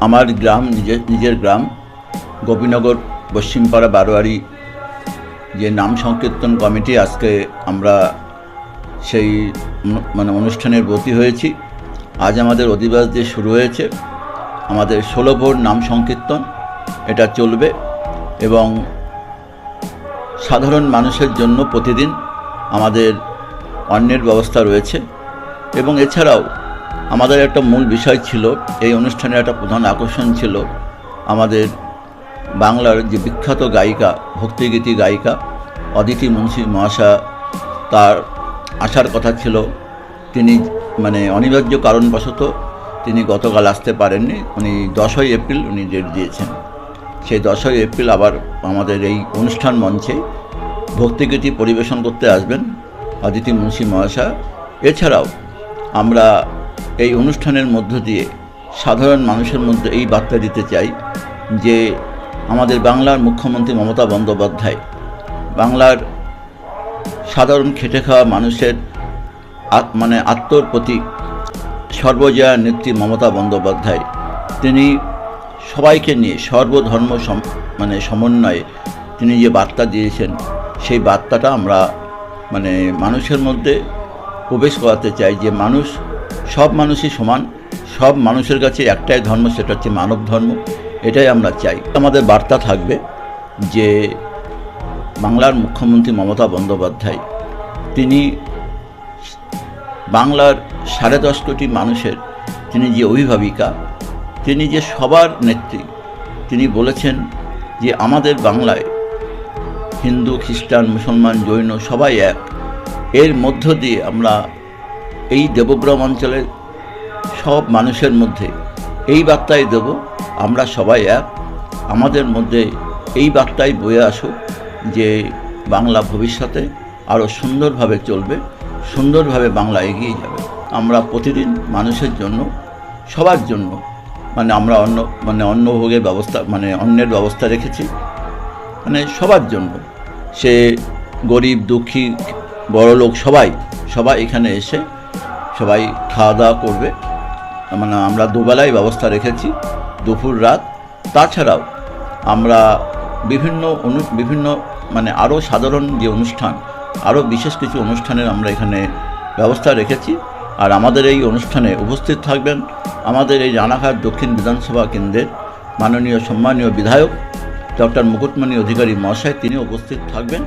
আমার গ্রাম নিজের নিজের গ্রাম, গোপীনগর, পশ্চিমপাড়া, বারোয়ারি, যে নাম সংকীর্তন কমিটি, আজকে আমরা সেই মানে অনুষ্ঠানের ব্রতী হয়েছি। আজ আমাদের অধিবাস দিয়ে শুরু হয়েছে। আমাদের ষোলো ভোর নাম সংকীর্তন, এটা চলবে এবং সাধারণ মানুষের জন্য প্রতিদিন আমাদের অন্যের ব্যবস্থা রয়েছে। এবং এছাড়াও আমাদের একটা মূল বিষয় ছিল, এই অনুষ্ঠানের একটা প্রধান আকর্ষণ ছিল আমাদের বাংলার যে বিখ্যাত গায়িকা, ভক্তিগীতি গায়িকা অদিতি মুন্সি মহাশা তার আসার কথা ছিল। তিনি মানে অনিবার্য কারণবশত তিনি গতকাল আসতে পারেননি। উনি দশই এপ্রিল উনি ডেট দিয়েছেন। সেই দশই এপ্রিল আবার আমাদের এই অনুষ্ঠান মঞ্চে ভক্তিগীতি পরিবেশন করতে আসবেন অদিতি মুন্সি মহাশয়। এছাড়াও আমরা এই অনুষ্ঠানের মধ্য দিয়ে সাধারণ মানুষের মধ্যে এই বার্তা দিতে চাই যে আমাদের বাংলার মুখ্যমন্ত্রী মমতা বন্দ্যোপাধ্যায় বাংলার সাধারণ খেটে খাওয়া মানুষের মানে আত্মর প্রতি সর্বজয়া নেত্রী মমতা বন্দ্যোপাধ্যায়। তিনি সবাইকে নিয়ে সর্বধর্ম মানে সমন্বয়ে তিনি যে বার্তা দিয়েছেন, সেই বার্তাটা আমরা মানে মানুষের মধ্যে প্রবেশ করাতে চাই যে মানুষ সব মানুষই সমান, সব মানুষের কাছে একটাই ধর্ম, সেটা হচ্ছে মানব ধর্ম। এটাই আমরা চাই। আমাদের বার্তা থাকবে যে বাংলার মুখ্যমন্ত্রী মমতা বন্দ্যোপাধ্যায়, তিনি বাংলার সাড়ে দশ কোটি মানুষের, তিনি যে অভিভাবিকা, তিনি যে সবার নেত্রী, তিনি বলেছেন যে আমাদের বাংলায় হিন্দু, খ্রিস্টান, মুসলমান, জৈন সবাই এক। এর মধ্য দিয়ে আমরা এই দেবগ্রাম অঞ্চলের সব মানুষের মধ্যে এই বার্তাই দেব, আমরা সবাই এক। আমাদের মধ্যে এই বার্তাই বয়ে আসুক যে বাংলা ভবিষ্যতে আরও সুন্দরভাবে চলবে, সুন্দরভাবে বাংলা এগিয়ে যাবে। আমরা প্রতিদিন মানুষের জন্য, সবার জন্য মানে আমরা অন্য মানে অন্নভোগের ব্যবস্থা মানে অন্যের ব্যবস্থা রেখেছি মানে সবার জন্য। সে গরিব, দুঃখী, বড়লোক সবাই সবাই এখানে এসে সবাই খাওয়া দাওয়া করবে। মানে আমরা দুবেলায় ব্যবস্থা রেখেছি, দুপুর, রাত। তাছাড়াও আমরা বিভিন্ন অনু, বিভিন্ন মানে আরও সাধারণ যে অনুষ্ঠান, আরও বিশেষ কিছু অনুষ্ঠানের আমরা এখানে ব্যবস্থা রেখেছি। আর আমাদের এই অনুষ্ঠানে উপস্থিত থাকবেন আমাদের এই রানাঘাট দক্ষিণ বিধানসভা কেন্দ্রের মাননীয় সম্মানীয় বিধায়ক ডক্টর মুকুটমণি অধিকারী মহাশয়। তিনি উপস্থিত থাকবেন।